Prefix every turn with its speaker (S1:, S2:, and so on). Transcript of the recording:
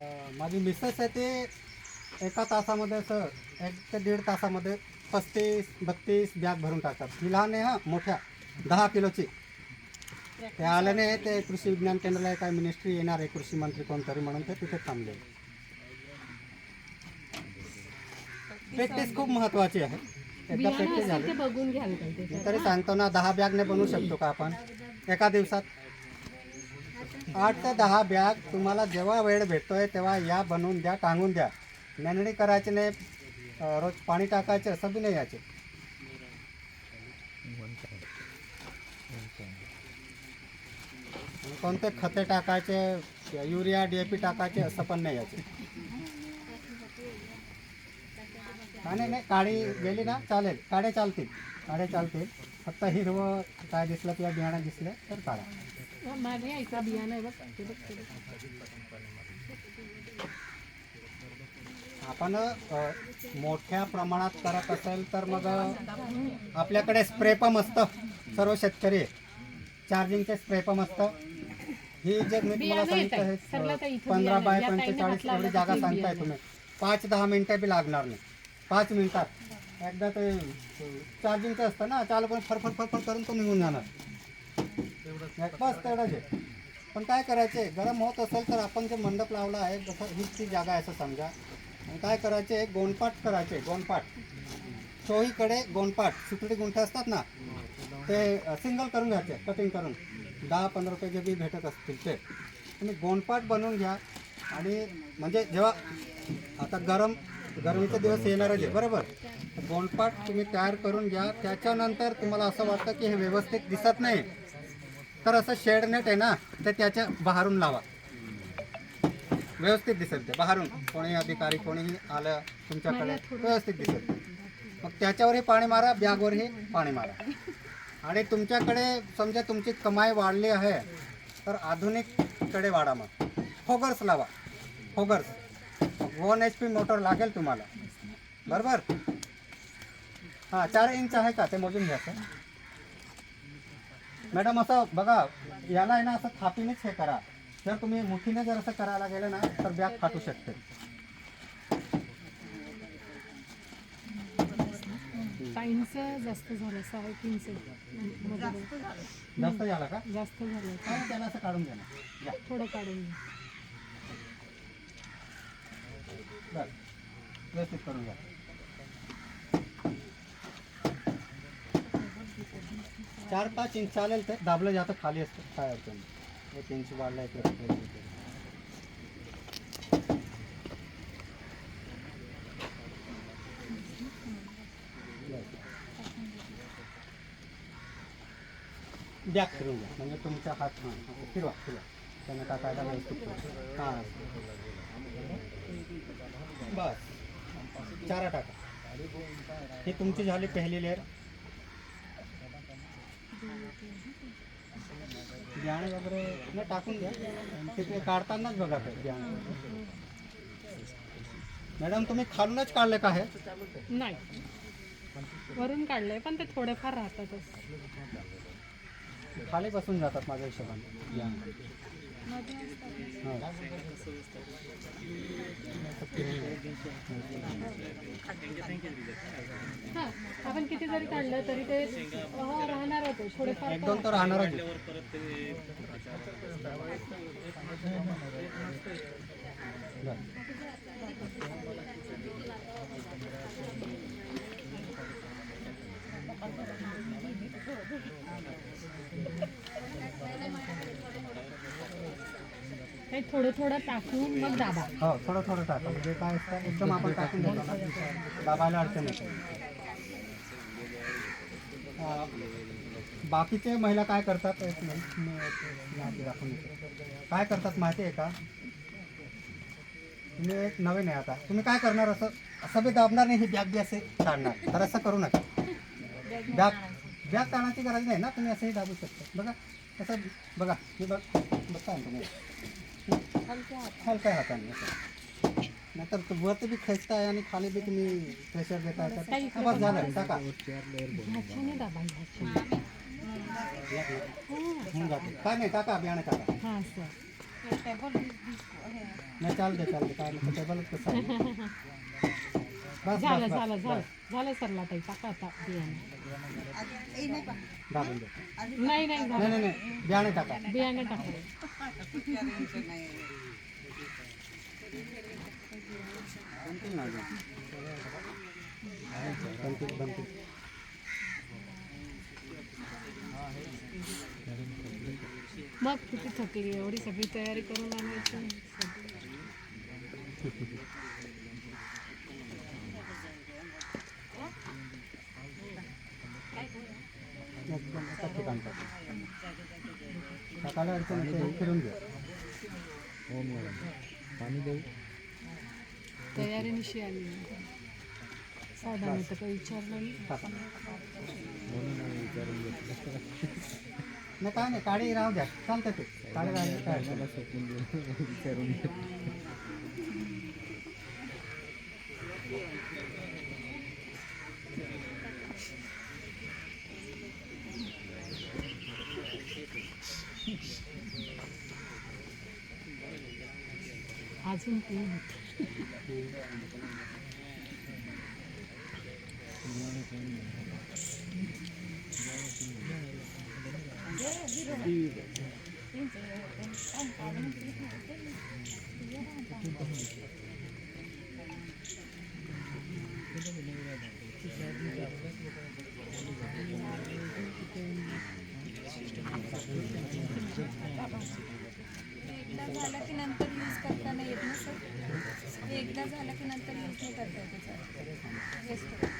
S1: माझी मिसेस आहे ते एका तासामध्ये असं एक ते दीड तासामध्ये पस्तीस बत्तीस बॅग भरून टाकतात. ही लहान आहे हा मोठ्या दहा किलोची. ते आल्याने ते कृषी विज्ञान केंद्राला काय मिनिस्ट्री येणार आहे कृषी मंत्री कोणतरी म्हणून ते तिथे थांबले. प्रॅक्टिस खूप महत्वाची आहे. एकदा प्रॅक्टिस झाली.
S2: बघून घ्यायला
S1: तरी सांगतो ना दहा बॅगने बनवू शकतो का आपण? एका दिवसात. आठ ते दहा बॅग तुम्हाला जेव्हा वेळ भेटतोय तेव्हा या बनवून द्या टांगून द्या. नेंदणी करायची नाही रोज पाणी टाकायचे असं बी नाही याचे. कोणते खते टाकायचे युरिया डी ए पी टाकायचे असं पण नाही याचे. नाही नाही काळी गेली ना चालेल. काडे चालतील. काडे चालतील. फक्त हिरवं काय दिसलं किंवा बियाणं दिसलं तर काढा
S2: माझ्या आईचा बियाणं आहे बघ ते बघ ते बघ.
S1: आपण अ, मोठ्या प्रमाणात करत असेल तर मग आपल्याकडे स्प्रे पंप असतं सर्व शेतकरी चार्जिंगचे स्प्रे पंप असतं ही जे मी तुम्हाला
S2: बियाणं येत
S1: सांगितलं
S2: आहे.
S1: पंधरा
S2: बियाणं.
S1: बाय
S2: या ताईने
S1: पंचेचाळीस
S2: हात लावला
S1: एवढी जागा
S2: तर
S1: सांगताय
S2: बियाणं.
S1: तुम्ही पाच दहा मिनिटं बी लागणार नाही पाच मिनिटात एकदा ते चार्जिंगचं असतं ना चालू करून फरफर फरफर करून तो निघून जाणार बस तेवढंच आहे. पण काय करायचे गरम होत असेल तर आपण जे मंडप लावला आहे जसं हीच ती जागा आहे असं समजा आणि काय करायचे गोंडपाट करायचे गोंडपाट. चोहीकडे गोंडपाट सुकडी गुंठे असतात ना ते सिंगल करून घ्यायचे कटिंग करून. दहा पंधरा रुपये जे बी भेटत असतील ते. तुम्ही गोंडपाट बनवून घ्या. आणि म्हणजे जेव्हा आता गरम गरमीचे दिवस येणारच आहे बरोबर. गोंडपाट तुम्ही तयार करून घ्या. त्याच्यानंतर तुम्हाला असं वाटतं की हे व्यवस्थित दिसत नाही. तर असं शेड नेट आहे ना ते त्याच्या बाहेरून लावा. व्यवस्थित दिसेल ते बाहेरून. कोणी अधिकारी कोणीही आलं तुमच्याकडे व्यवस्थित दिसेल मग त्याच्यावरही पाणी मारा बॅगवरही पाणी मारा. आणि तुमच्याकडे समजा तुमची कमाई वाढली आहे तर आधुनिककडे वाढा मग. फोगर्स लावा. Foggers. One H P motor लागेल तुम्हाला. बरोबर? हां चार इंच आहे का? ते मोजून घ्यायचं मॅडम असं बघा याला आहे ना असं थापीनेच हे करा. जर तुम्ही मुठीने जर असं करायला गेलं ना तर बॅग फाटू शकते.
S2: ताईंचं जास्त झालं सहा तीनचं. मध्ये
S1: जास्त झाला का?
S2: जास्त झालं.
S1: हा, त्याला असं काढून द्या ना. घ्या.
S2: थोडं काढून घे.
S1: बरं. व्यवस्थित करून घ्या. चार पाच इंच चालेल ते दाबलं जातं खाली असतं. काय अडचण एक इंच वाढला एक बॅक फिरून घ्या. म्हणजे तुमचा हात हां फिरवा फिरवा. त्यानं टाकायला व्यवस्थित हां. बस. चारा टाका. हे तुमची झाली पहिली लेअर. बियाणे वगैरे न टाकून द्या आणि ते ते काढतानाच बघा ते बियाणे. मॅडम तुम्ही खालूनच काढले का हे?
S2: नाही. वरून काढलंय पण ते थोडेफार राहतातच.
S1: खाली बसून जातात माझ्या हिशोबाने. बियाणे
S2: आपण किती जरी काढलं तरी ते राहणार होते थोडेफार
S1: एक दोन तर राहणारच आहे. बरं.
S2: थोडं थोडं टाकून मग दाबा.
S1: हो थोडं थोडं टाका. म्हणजे काय असतं एकदम आपण टाकून देतो ना. दाबायला अडचण येते बाकीचे महिला काय करतात? एक मिनिट, दाखवून काय करतात माहिती आहे का? तुम्ही एक नवीन आहे आता. तुम्ही काय करणार असं? असं बी दाबणार नाही ही बॅग बी असे काढणार. तर असं करू नका. बॅग बॅग काढण्याची गरज नाही ना? तुम्ही असंही दाबू शकता. बघा असं बघा. मी बघ बघता तुम्ही हलक्या हाताने असं. नाहीतर तो वरती बी खेचताय आणि खाली बी तुम्ही प्रेशर देताय तर बस झालं टाका. होऊन जाते. काय नाही टाका बियाणे टाका.
S2: हा
S1: नाही चालते चालते काय नाही टेबलच कसं. बस
S2: झालं
S1: बस
S2: झालं
S1: बस.
S2: झालं झालं सरला ताई टाका आता बियाणे.
S1: दाबून
S2: नाही नाही
S1: नाही
S2: झालं
S1: नाही नाही. बियाणे टाका.
S2: बियाणे टाका.
S1: बनतील ना अजून बनतील बनतील
S2: मग किती थकली एवढी सगळी तयारी करून आणायची.
S1: एकदम एका ठिकाणी टाका. अडचण येते, फिरून घ्या
S2: तयारीनिशी आली साधा तर काही विचारलं विचारून
S1: टाका नाही काय नाही काळी राहू द्या चालतं ते काळी राहिली काय अडचण
S2: अजून तीन होते
S3: एकदा झालं की नंतर यूज करता नाही येत ना सर एकदा झालं की नंतर यूज नाही करता येत सर